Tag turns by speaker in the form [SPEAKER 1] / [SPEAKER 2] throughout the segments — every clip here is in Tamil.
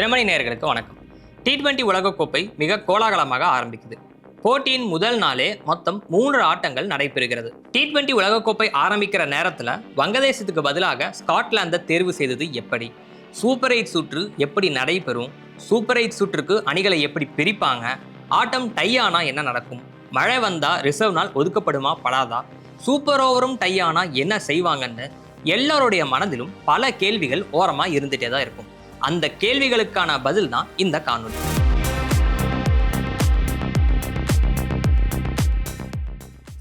[SPEAKER 1] தினமணி நேயர்களுக்கு வணக்கம். டி டுவெண்டி உலகக்கோப்பை மிக கோலாகலமாக ஆரம்பிக்குது. போட்டியின் முதல் நாளே மொத்தம் மூன்று ஆட்டங்கள் நடைபெறுகிறது. டி டுவெண்ட்டி உலகக்கோப்பை ஆரம்பிக்கிற நேரத்தில் வங்கதேசத்துக்கு பதிலாக ஸ்காட்லாந்தை தேர்வு செய்தது எப்படி? சூப்பர் எயிட் சுற்று எப்படி நடைபெறும்? சூப்பர் எயிட் சுற்றுக்கு அணிகளை எப்படி பிரிப்பாங்க? ஆட்டம் டை ஆனா என்ன நடக்கும்? மழை வந்தா ரிசர்வ் நாள் ஒதுக்கப்படுமா? படாதா? சூப்பர் ஓவரும் டை ஆனா என்ன செய்வாங்கன்னு எல்லாருடைய மனதிலும் பல கேள்விகள் ஓரமா இருந்துகிட்டே தான் இருக்கும். அந்த கேள்விகளுக்கான பதில் தான் இந்த காணொளி.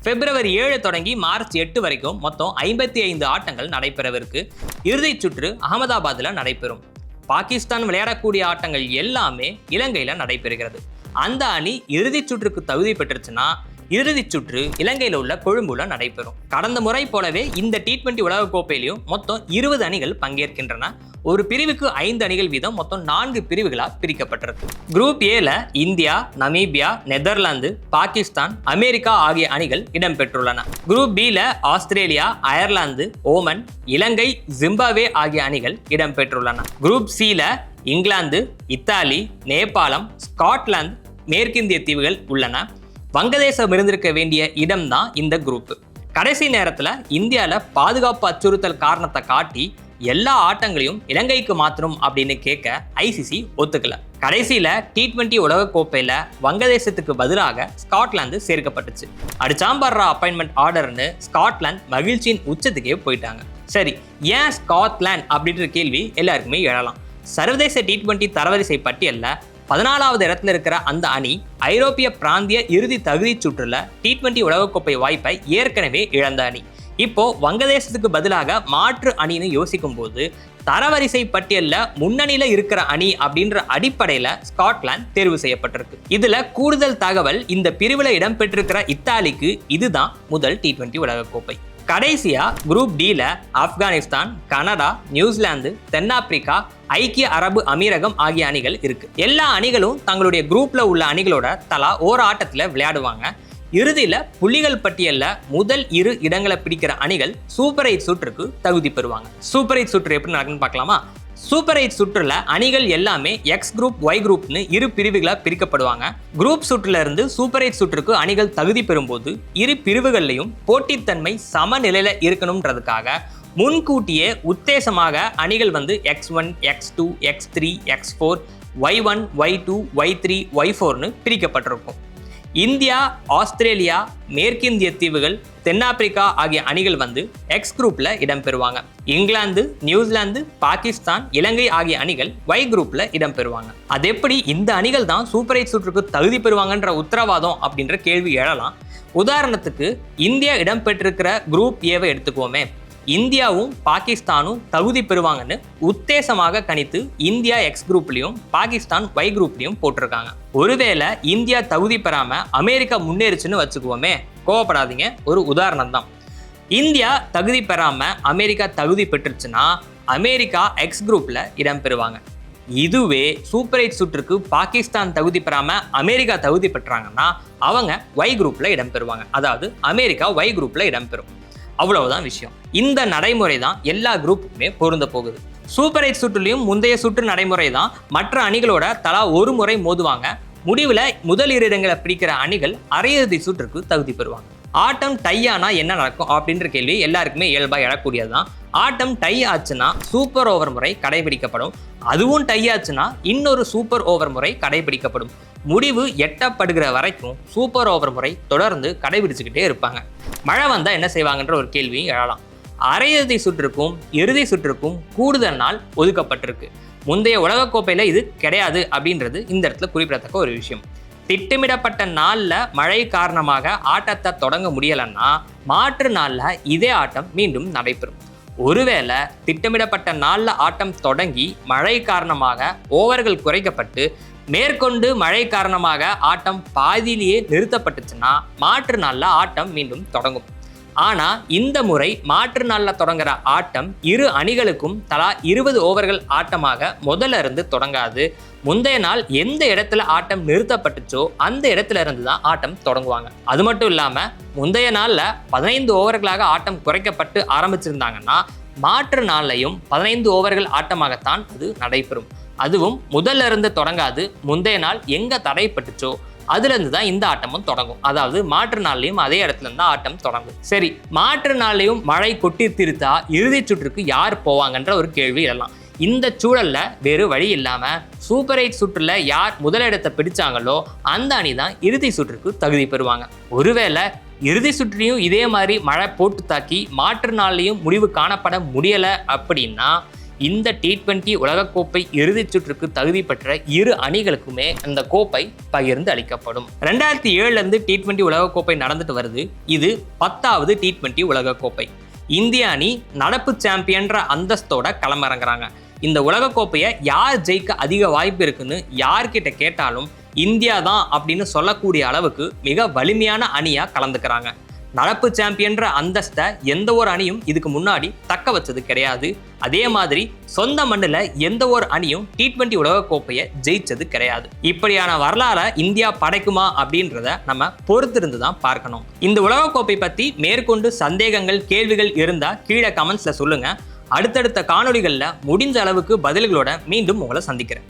[SPEAKER 1] பிப்ரவரி ஏழு தொடங்கி மார்ச் எட்டு வரைக்கும் மொத்தம் ஐம்பத்தி ஐந்து ஆட்டங்கள் நடைபெறவிருக்கு. இறுதிச் சுற்று அகமதாபாத்தில் நடைபெறும். பாகிஸ்தான் விளையாடக்கூடிய ஆட்டங்கள் எல்லாமே இலங்கையில நடைபெறுகிறது. அந்த அணி இறுதிச் சுற்றுக்கு தகுதி பெற்றுச்சுன்னா இறுதிச் சுற்று இலங்கையில் உள்ள கொழும்புல நடைபெறும். கடந்த முறை போலவே இந்த டி டுவெண்ட்டி உலகக்கோப்பையிலையும் மொத்தம் இருபது அணிகள் பங்கேற்கின்றன. ஒரு பிரிவுக்கு ஐந்து அணிகள் வீதம் மொத்தம் நான்கு பிரிவுகளாக பிரிக்கப்பட்டிருக்கு. குரூப் ஏல India Namibia Netherlands Pakistan America ஆகிய அணிகள் இடம்பெற்றுள்ளன. குரூப் பில Australia Ireland Oman Ilangai Zimbabwe ஆகிய அணிகள் இடம்பெற்றுள்ளன. குரூப் சில இங்கிலாந்து இத்தாலி நேபாளம் ஸ்காட்லாந்து மேற்கிந்திய தீவுகள் உள்ளன. வங்கதேசம் இருந்திருக்க வேண்டிய இடம்தான் இந்த குரூப் கடைசி நேரத்தில் இந்தியாவில் பாதுகாப்பு அச்சுறுத்தல் காரணத்தை காட்டி எல்லா ஆட்டங்களையும் இலங்கைக்கு மாற்றணும் அப்படின்னு கேட்க ஐசிசி ஒத்துக்கல. கடைசியில டி டுவெண்ட்டி உலகக்கோப்பையில வங்கதேசத்துக்கு பதிலாக ஸ்காட்லாந்து சேர்க்கப்பட்டுச்சு. அடிச்சாம்பர்ரா அப்பாயின்மெண்ட் ஆர்டர்னு ஸ்காட்லாந்து மகிழ்ச்சியின் உச்சத்துக்கே போயிட்டாங்க. சரி ஏன் ஸ்காட்லாந்து அப்படின்ற கேள்வி எல்லாருக்குமே எழலாம். சர்வதேச டி டுவெண்ட்டி தரவரிசை பட்டியலில் பதினாலாவது இடத்துல இருக்கிற அந்த அணி ஐரோப்பிய பிராந்திய இறுதி தகுதி சுற்றுல டி டுவெண்ட்டி உலகக்கோப்பை வாய்ப்பை ஏற்கனவே இழந்த அணி. இப்போ வங்கதேசத்துக்கு பதிலாக மாற்று அணின்னு யோசிக்கும் போது தரவரிசை பட்டியலில் முன்னணியில் இருக்கிற அணி அப்படின்ற அடிப்படையில் ஸ்காட்லாந்து தேர்வு செய்யப்பட்டிருக்கு. இதில் கூடுதல் தகவல் இந்த பிரிவில் இடம்பெற்றிருக்கிற இத்தாலிக்கு இதுதான் முதல் டி டுவெண்ட்டி உலகக்கோப்பை. கடைசியா குரூப் டியில் ஆப்கானிஸ்தான் கனடா நியூசிலாந்து தென்னாப்பிரிக்கா ஐக்கிய அரபு அமீரகம் ஆகிய அணிகள் இருக்கு. எல்லா அணிகளும் தங்களுடைய குரூப்ல உள்ள அணிகளோட தலா ஓர் ஆட்டத்தில் விளையாடுவாங்க. இறுதியில் புள்ளிகள் பட்டியலில் முதல் இரு இடங்களை பிடிக்கிற அணிகள் சூப்பர் எயிட் சுற்றுக்கு தகுதி பெறுவாங்க. சூப்பர் எயிட் சுற்று எப்படி நடக்குன்னு பார்க்கலாமா? சூப்பர் எயிட் சுற்றுல அணிகள் எல்லாமே எக்ஸ் குரூப் ஒய் குரூப்னு இரு பிரிவுகளாக பிரிக்கப்படுவாங்க. குரூப் சுற்றுல இருந்து சூப்பர் எயிட் சுற்றுக்கு அணிகள் தகுதி பெறும்போது இரு பிரிவுகள்லையும் போட்டித்தன்மை சமநிலையில் இருக்கணும்ன்றதுக்காக முன்கூட்டியே உத்தேசமாக அணிகள் வந்து X one X two X three X four Y one Y two Y three Y ஃபோர்னு பிரிக்கப்பட்டிருக்கும். இந்தியா ஆஸ்திரேலியா மேற்கிந்திய தீவுகள் தென்னாப்பிரிக்கா ஆகிய அணிகள் வந்து எக்ஸ் குரூப்ல இடம்பெறுவாங்க. இங்கிலாந்து நியூசிலாந்து பாகிஸ்தான் இலங்கை ஆகிய அணிகள் ஒய் குரூப்ல இடம்பெறுவாங்க. அது எப்படி இந்த அணிகள் தான் சூப்பர் எயிட் சுற்றுக்கு தகுதி பெறுவாங்கன்ற உத்தரவாதம் அப்படின்ற கேள்வி எழலாம். உதாரணத்துக்கு இந்தியா இடம்பெற்றிருக்கிற குரூப் ஏவை எடுத்துக்குவோமே. இந்தியாவும் பாகிஸ்தானும் தகுதி பெறுவாங்கன்னு உத்தேசமாக கணித்து இந்தியா எக்ஸ் குரூப்லையும் பாகிஸ்தான் ஒய் குரூப்லையும் போட்டிருக்காங்க. ஒருவேளை இந்தியா தகுதி பெறாம அமெரிக்கா முன்னேறிச்சுன்னு வச்சுக்குவோமே கோவப்படாதீங்க. ஒரு உதாரணம் தான். இந்தியா தகுதி பெறாம அமெரிக்கா தகுதி பெற்றுச்சுன்னா அமெரிக்கா எக்ஸ் குரூப்ல இடம்பெறுவாங்க இதுவே சூப்பர் எயிட் சுற்றுக்கு பாகிஸ்தான் தகுதி பெறாம அமெரிக்கா தகுதி பெற்றாங்கன்னா அவங்க ஒய் குரூப்ல இடம்பெறுவாங்க அதாவது அமெரிக்கா ஒய் குரூப்ல இடம்பெறும் அவ்வளவுதான் விஷயம். இந்த நடைமுறை தான் எல்லா குரூப்புக்குமே பொருந்த போகுது. சூப்பர் எயிட் சுற்றுலையும் முந்தைய சுற்று நடைமுறை தான் மற்ற அணிகளோட தலா ஒரு முறை மோதுவாங்க. முடிவில் முதல் இரு இடங்களை பிடிக்கிற அணிகள் அரையிறுதி சுற்றுக்கு தகுதி பெறுவாங்க. ஆட்டம் டை ஆனால் என்ன நடக்கும் அப்படின்ற கேள்வி எல்லாருக்குமே இயல்பாக எழக்கூடியது தான் ஆட்டம் டை ஆச்சுன்னா சூப்பர் ஓவர் முறை கடைபிடிக்கப்படும். அதுவும் டை ஆச்சுன்னா இன்னொரு சூப்பர் ஓவர் முறை கடைபிடிக்கப்படும். முடிவு எட்டப்படுகிற வரைக்கும் சூப்பர் ஓவர் முறை தொடர்ந்து கடைபிடிச்சுக்கிட்டே இருப்பாங்க. மழை வந்தால் என்ன செய்வாங்கன்ற ஒரு கேள்வியும் எழலாம். அரையிறுதி சுற்றுக்கும் இறுதி சுற்றுக்கும் கூடுதல் நாள் ஒதுக்கப்பட்டிருக்கு. முந்தைய உலகக்கோப்பையில் இது கிடையாது அப்படின்றது இந்த இடத்துல குறிப்பிடத்தக்க ஒரு விஷயம். திட்டமிடப்பட்ட நாளில் மழை காரணமாக ஆட்டத்தை தொடங்க முடியலைன்னா மாற்று நாளில் இதே ஆட்டம் மீண்டும் நடைபெறும். ஒருவேளை திட்டமிடப்பட்ட நாளில் ஆட்டம் தொடங்கி மழை காரணமாக ஓவர்கள் குறைக்கப்பட்டு மேற்கொண்டு மழை காரணமாக ஆட்டம் பாதியிலேயே நிறுத்தப்பட்டுச்சுன்னா மாற்று நாளில் ஆட்டம் மீண்டும் தொடங்கும். ஆனால் இந்த முறை மாற்று நாளில் தொடங்குற ஆட்டம் இரு அணிகளுக்கும் தலா இருபது ஓவர்கள் ஆட்டமாக முதல்ல இருந்து தொடங்காது. முந்தைய நாள் எந்த இடத்துல ஆட்டம் நிறுத்தப்பட்டுச்சோ அந்த இடத்துல இருந்து தான் ஆட்டம் தொடங்குவாங்க. அது மட்டும் இல்லாமல் முந்தைய நாளில் பதினைந்து ஓவர்களாக ஆட்டம் குறைக்கப்பட்டு ஆரம்பிச்சிருந்தாங்கன்னா மாற்று நாளையும் பதினைந்து ஓவர்கள் ஆட்டமாகத்தான் அது நடைபெறும். அதுவும் முதல்ல இருந்து தொடங்காது முந்தைய நாள் எங்க தடைப்பட்டுச்சோ அதுலேருந்து தான் இந்த ஆட்டமும் தொடங்கும். அதாவது மாற்று நாள்லையும் அதே இடத்துல இருந்து தான் ஆட்டம் தொடங்கும். சரி மாற்று நாள்லையும் மழை கொட்டி திருத்தா இறுதிச் சுற்றுக்கு யார் போவாங்கன்ற ஒரு கேள்வி எல்லாம் இந்த சூழல்ல வேறு வழி இல்லாம சூப்பர் எயிட் சுற்றுல யார் முதலிடத்தை பிடிச்சாங்களோ அந்த அணி தான் இறுதி சுற்றுக்கு தகுதி பெறுவாங்க. ஒருவேளை இறுதி சுற்றிலையும் இதே மாதிரி மழை போட்டு தாக்கி மாற்று நாள்லையும் முடிவு காணப்பட முடியல அப்படின்னா இந்த டி டுவெண்ட்டி உலகக்கோப்பை இறுதிச் சுற்றுக்கு தகுதி பெற்ற இரு அணிகளுக்குமே அந்த கோப்பை பகிர்ந்து அளிக்கப்படும். ரெண்டாயிரத்தி ஏழுலேருந்து டி டுவெண்ட்டி உலகக்கோப்பை நடந்துட்டு வருது. இது பத்தாவது டி டுவெண்ட்டி உலகக்கோப்பை. இந்திய அணி நடப்பு சாம்பியன்ற அந்தஸ்தோட களமிறங்குறாங்க. இந்த உலகக்கோப்பையை யார் ஜெயிக்க அதிக வாய்ப்பு இருக்குன்னு யார்கிட்ட கேட்டாலும் இந்தியா தான் அப்படின்னு சொல்லக்கூடிய அளவுக்கு மிக வலிமையான அணியாக கலந்துக்கிறாங்க. நடப்பு சாம்பியன்ற அந்தஸ்தை எந்த ஒரு அணியும் இதுக்கு முன்னாடி தக்க வச்சது கிடையாது. அதே மாதிரி சொந்த மண்ணில் எந்த ஒரு அணியும் டி டுவெண்ட்டி உலகக்கோப்பையை ஜெயிச்சது கிடையாது. இப்படியான வரலாறை இந்தியா படைக்குமா அப்படின்றத நம்ம பொறுத்திருந்து தான் பார்க்கணும். இந்த உலகக்கோப்பை பற்றி மேற்கொண்டு சந்தேகங்கள் கேள்விகள் இருந்தால் கீழே கமெண்ட்ஸில் சொல்லுங்கள் அடுத்தடுத்த காணொளிகளில் முடிஞ்ச அளவுக்கு பதில்களோட மீண்டும் உங்களை சந்திக்கிறேன்.